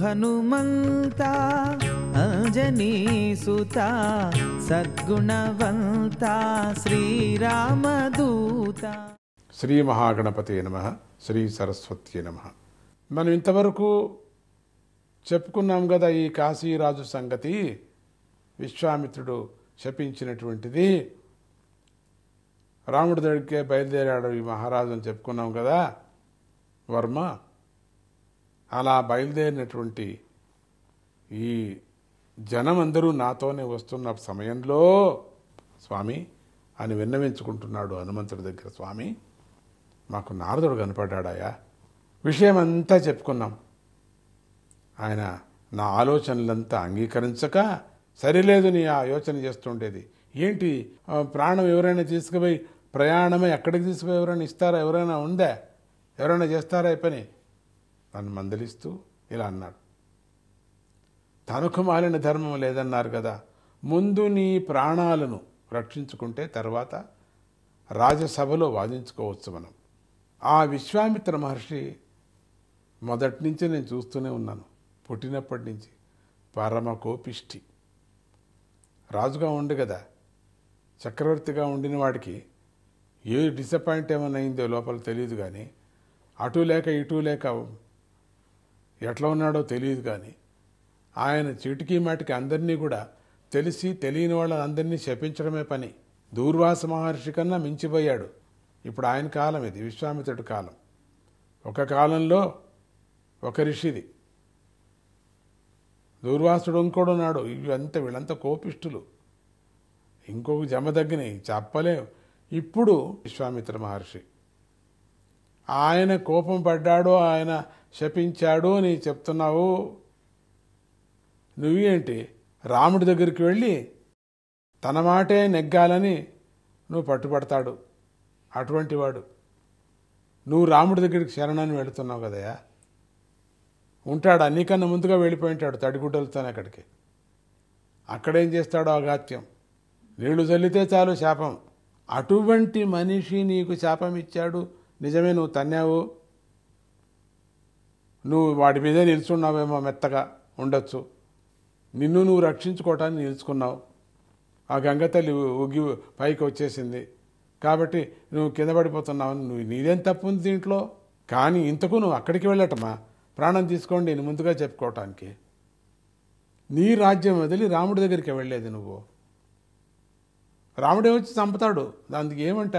హనుమంత అంజనీసుత సద్గుణవంత శ్రీరామదూత. శ్రీ మహాగణపతి నమ శ్రీ సరస్వతి నమ. మనం ఇంతవరకు చెప్పుకున్నాం కదా ఈ కాశీరాజు సంగతి విశ్వామిత్రుడు శపించినటువంటిది. రాముడి దగ్గరికే బయలుదేరాడు ఈ మహారాజు అని చెప్పుకున్నాం కదా వర్మ. అలా బయలుదేరినటువంటి ఈ జనమందరూ నాతోనే వస్తున్న సమయంలో స్వామి అని విన్నవించుకుంటున్నాడు హనుమంతుడి దగ్గర స్వామి. మాకు నారదుడు కనపడ్డాడాయా విషయం అంతా చెప్పుకున్నాం. ఆయన నా ఆలోచనలంతా అంగీకరించక సరిలేదు నీ ఆ యోచన చేస్తుండేది. ఏంటి ప్రాణం ఎవరైనా తీసుకుపోయి ప్రయాణమే ఎక్కడికి తీసుకుపోయి ఎవరైనా ఇస్తారా? ఎవరైనా ఉందా? ఎవరైనా చేస్తారా ఈ పని? నన్ను మందలిస్తూ ఇలా అన్నాడు. తనకు మాలిన ధర్మం లేదన్నారు కదా ముందు నీ ప్రాణాలను రక్షించుకుంటే తర్వాత రాజసభలో వాదించుకోవచ్చు మనం. ఆ విశ్వామిత్ర మహర్షి మొదటి నుంచి నేను చూస్తూనే ఉన్నాను పుట్టినప్పటి నుంచి పరమ కోపిష్టి. రాజుగా ఉండు కదా చక్రవర్తిగా ఉండిన వాడికి ఏ డిసప్పాయింట్ ఏమైనా అయిందో లోపల తెలియదు కానీ అటు లేక ఇటు లేక ఎట్లా ఉన్నాడో తెలియదు కానీ ఆయన చీటికి మాటికి అందరినీ కూడా తెలిసి తెలియని వాళ్ళందరినీ శపించడమే పని. దూర్వాస మహర్షి కన్నా మించిపోయాడు. ఇప్పుడు ఆయన కాలం ఇది విశ్వామిత్రుడి కాలం. ఒక కాలంలో ఒక ఋషిది. దూర్వాసుడు ఇంకోడు ఉన్నాడు. ఇవంతా వీళ్ళంతా కోపిష్ఠులు. ఇంకొక జమదగ్గిని చెప్పలేం. ఇప్పుడు విశ్వామిత్ర మహర్షి. ఆయన కోపం పడ్డాడు ఆయన శపించాడు అని చెప్తున్నావు. నువ్వేంటి? రాముడి దగ్గరికి వెళ్ళి తన మాటే నెగ్గాలని నువ్వు పట్టుబడతాడు. అటువంటి వాడు నువ్వు రాముడి దగ్గరికి శరణాన్ని వెళుతున్నావు కదయా ఉంటాడు? అన్నికన్నా ముందుగా వెళ్ళిపోయి ఉంటాడు తడిగుడ్డలతోనే అక్కడికి. అక్కడేం చేస్తాడో అగాత్యం. నీళ్ళు చల్లితే చాలు శాపం. అటువంటి మనిషి నీకు శాపం ఇచ్చాడు. నిజమే నువ్వు తన్నావు. నువ్వు వాడి మీదే నిల్చున్నావేమో మెత్తగా. ఉండొచ్చు. నిన్ను నువ్వు రక్షించుకోవటానికి నిలుచుకున్నావు. ఆ గంగ తల్లి ఉగ్గి పైకి వచ్చేసింది. కాబట్టి నువ్వు కింద పడిపోతున్నావు. నువ్వు నీదేం తప్పు ఉంది దీంట్లో? కానీ ఇంతకు నువ్వు అక్కడికి వెళ్ళటమా? ప్రాణం తీసుకోండి నేను ముందుగా చెప్పుకోవటానికి. నీ రాజ్యం వదిలి రాముడి దగ్గరికి వెళ్ళేది నువ్వు. రాముడే వచ్చి చంపుతాడు. దానికి ఏమంట?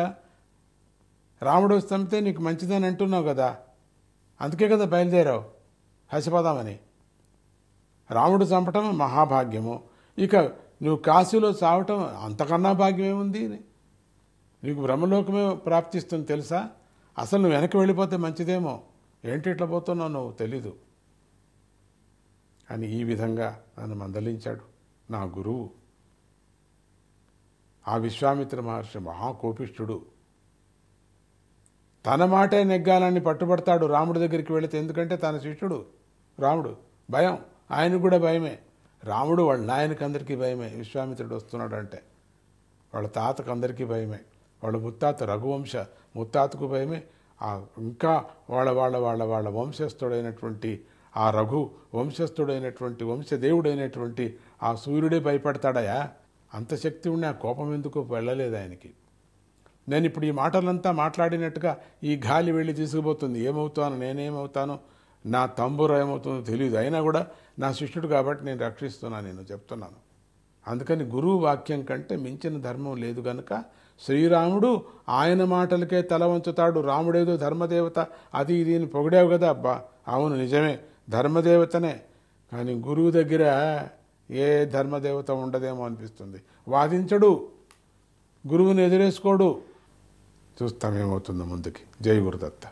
రాముడు వచ్చి చంపితే నీకు మంచిదని అంటున్నావు కదా. అందుకే కదా బయలుదేరావు. హసిపోదామని. రాముడు చంపటం మహాభాగ్యము. ఇక నువ్వు కాశీలో చావటం అంతకన్నా భాగ్యమేముంది నీకు బ్రహ్మలోకమే ప్రాప్తిస్తుంది తెలుసా? అసలు నువ్వు వెనక్కి వెళ్ళిపోతే మంచిదేమో? ఏంటి ఇట్లా పోతున్నావు నువ్వు? తెలీదు. అని ఈ విధంగా నన్ను మందలించాడు నా గురువు. ఆ విశ్వామిత్ర మహర్షి మహాకోపిష్ఠుడు. తన మాటే నెగ్గాలని పట్టుబడతాడు రాముడి దగ్గరికి వెళితే. ఎందుకంటే తన శిష్యుడు రాముడు. భయం. ఆయనకు కూడా భయమే. రాముడు వాళ్ళ నాయనకి అందరికీ భయమే. విశ్వామిత్రుడు వస్తున్నాడు అంటే వాళ్ళ తాతకు అందరికీ భయమే. వాళ్ళ ముత్తాత రఘువంశ ముత్తాతకు భయమే. ఆ ఇంకా వాళ్ళ వాళ్ళ వాళ్ళ వాళ్ళ వంశస్థుడైనటువంటి ఆ రఘు వంశస్థుడైనటువంటి వంశదేవుడైనటువంటి ఆ సూర్యుడే భయపడతాడయా? అంత శక్తి ఉండి ఆ కోపం ఎందుకు వెళ్ళలేదు ఆయనకి? నేను ఇప్పుడు ఈ మాటలంతా మాట్లాడినట్టుగా ఈ గాలి వెళ్ళి తీసుకుపోతుంది. ఏమవుతాను? నేనేమవుతాను? నా తంబుర ఏమవుతుందో తెలియదు అయినా కూడా నా శిష్యుడు కాబట్టి నేను రక్షిస్తున్నాను నేను చెప్తున్నాను. అందుకని గురువు వాక్యం కంటే మించిన ధర్మం లేదు గనుక శ్రీరాముడు ఆయన మాటలకే తల వంచుతాడు. రాముడేదో ధర్మదేవత అది ఇది పొగిడావు కదా అబ్బా! అవును నిజమే. ధర్మదేవతనే. కానీ గురువు దగ్గర ఏ ధర్మదేవత ఉండదేమో అనిపిస్తుంది. వాదించడు. గురువుని ఎదురేసుకోడు. тамотуну мындай жай куурутат да